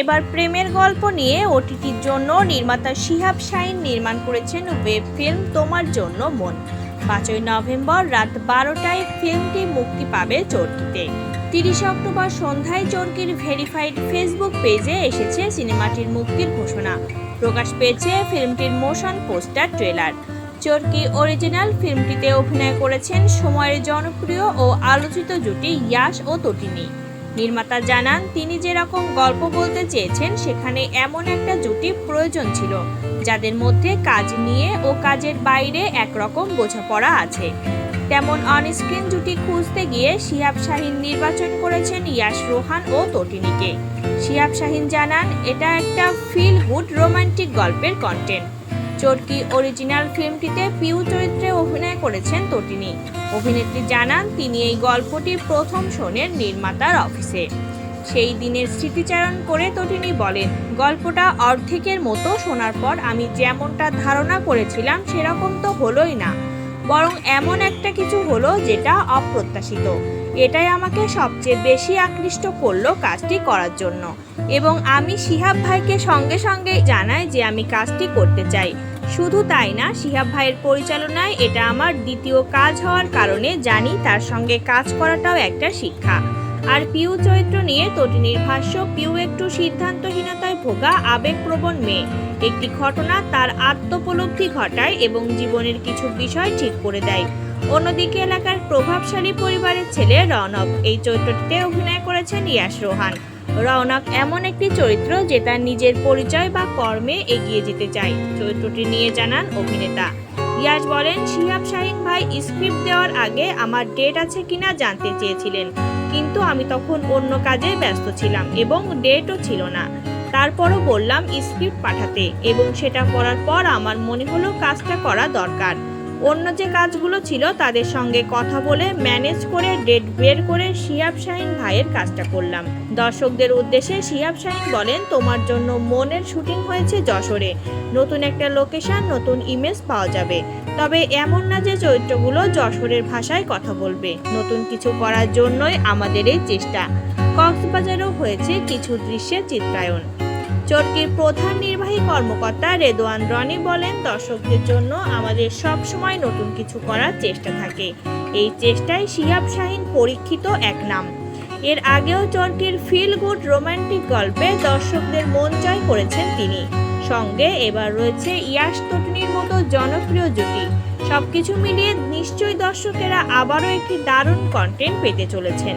এবার প্রেমের গল্প নিয়ে ওটিটির জন্য নির্মাতা শিহাব শাহিন নির্মাণ করেছেন ওয়েব ফিল্ম তোমার জন্য মন। পাঁচই নভেম্বর রাত বারোটায় ফিল্মটি মুক্তি পাবে চরকিতে। তিরিশে অক্টোবর সন্ধ্যায় চরকির ভেরিফাইড ফেসবুক পেজে এসেছে সিনেমাটির মুক্তির ঘোষণা। প্রকাশ পেয়েছে ফিল্মটির motion poster, trailer. Chorki original ফিল্মটিতে অভিনয় করেছেন সময়ের জনপ্রিয় ও আলোচিত জুটি ইয়াশ ও তটিনী। নির্মাতা জানান, তিনি যেরকম গল্প বলতে চেয়েছেন, সেখানে এমন একটা জুটি প্রয়োজন ছিল, যাদের মধ্যে কাজ নিয়ে ও কাজের বাইরে একরকম বোঝাপড়া আছে। তেমন অনস্ক্রিন জুটি খুঁজতে গিয়ে শিহাব শাহিন নির্বাচন করেছেন ইয়াশ রোহান ও তটিনীকে। শিহাব শাহিন জানান, এটা একটা ফিল গুড রোমান্টিক গল্পের কন্টেন্ট চরকি অরিজিনাল ফিল্মটিতে পিউ চরিত্রে অভিনয় করেছেন তটিনী। অভিনেত্রী জানান, তিনি এই গল্পটি প্রথম শোনেন নির্মাতার অফিসে। সেই দিনের স্মৃতিচারণ করে তটিনী বলেন, গল্পটা অর্ধেকের মতো শোনার পর আমি যেমনটা ধারণা করেছিলাম, সেরকম তো হলোই না। বরং এমন একটা কিছু হলো যেটা অপ্রত্যাশিত। এটাই আমাকে সবচেয়ে বেশি আকৃষ্ট করল কাজটি করার জন্য। এবং আমি শিহাব ভাইকে সঙ্গে সঙ্গে জানাই যে আমি কাজটি করতে চাই। শুধু তাই না, শিহাব ভাইয়ের পরিচালনায় এটা আমার দ্বিতীয় কাজ হওয়ার কারণে জানি তার সঙ্গে কাজ করাটাও একটা শিক্ষা। আর পিউ চরিত্র নিয়ে তটিনীর ভাষ্য, পিউ একটু সিদ্ধান্তহীনতায় ভোগা, আবেগপ্রবণ মেয়ে। একটি ঘটনা তার আত্মোপলব্ধি ঘটায় এবং জীবনের কিছু বিষয় ঠিক করে দেয়। অন্যদিকে এলাকার প্রভাবশালী পরিবারের ছেলে রনক এই চরিত্রটিতে অভিনয় করেছেন ইয়াস রোহান। রওনক এমন একটি চরিত্র যে তার নিজের পরিচয় বা কর্মে এগিয়ে যেতে চায়। চরিত্রটি নিয়ে জানান অভিনেতা। ইয়াস বলেন শিহাব শাহিন ভাই স্ক্রিপ্ট দেওয়ার আগে আমার ডেট আছে কিনা জানতে চেয়েছিলেন। কিন্তু আমি তখন অন্য কাজে ব্যস্ত ছিলাম এবং ডেটও ছিল না। তারপরও বললাম স্ক্রিপ্ট পাঠাতে এবং সেটা করার পর আমার মনে হলো কাজটা করা দরকার। অন্য যে কাজগুলো ছিল তাদের সঙ্গে কথা বলে ম্যানেজ করে ডেট বের করে শিয়াব শাহিন ভাইয়ের কাজটা করলাম। দর্শকদের উদ্দেশ্যে শিয়াব শাহিন বলেন, তোমার জন্য মনের শুটিং হয়েছে যশোরে। নতুন একটা লোকেশন, নতুন ইমেজ পাওয়া যাবে। তবে এমন না যে চরিত্রগুলো যশোরের ভাষায় কথা বলবে। নতুন কিছু করার জন্যই আমাদের এই চেষ্টা। কক্সবাজারেও হয়েছে কিছু দৃশ্যের চিত্রায়ন চরকির প্রধান নির্বাহী কর্মকর্তা রেদোয়ান রনি বলেন, দর্শকদের জন্য আমাদের সব সময় নতুন কিছু করার চেষ্টা থাকে। এই চেষ্টায় শিহাব শাহিন পরীক্ষিত এক নাম। এর আগেও চরকির ফিল গুড রোমান্টিক গল্পে দর্শকদের মন জয় করেছেন তিনি। সঙ্গে এবার রয়েছে ইয়াশ তটনির মতো জনপ্রিয় জুটি। সবকিছু মিলিয়ে নিশ্চয়ই দর্শকেরা আবারও একটি দারুণ কন্টেন্ট পেতে চলেছেন।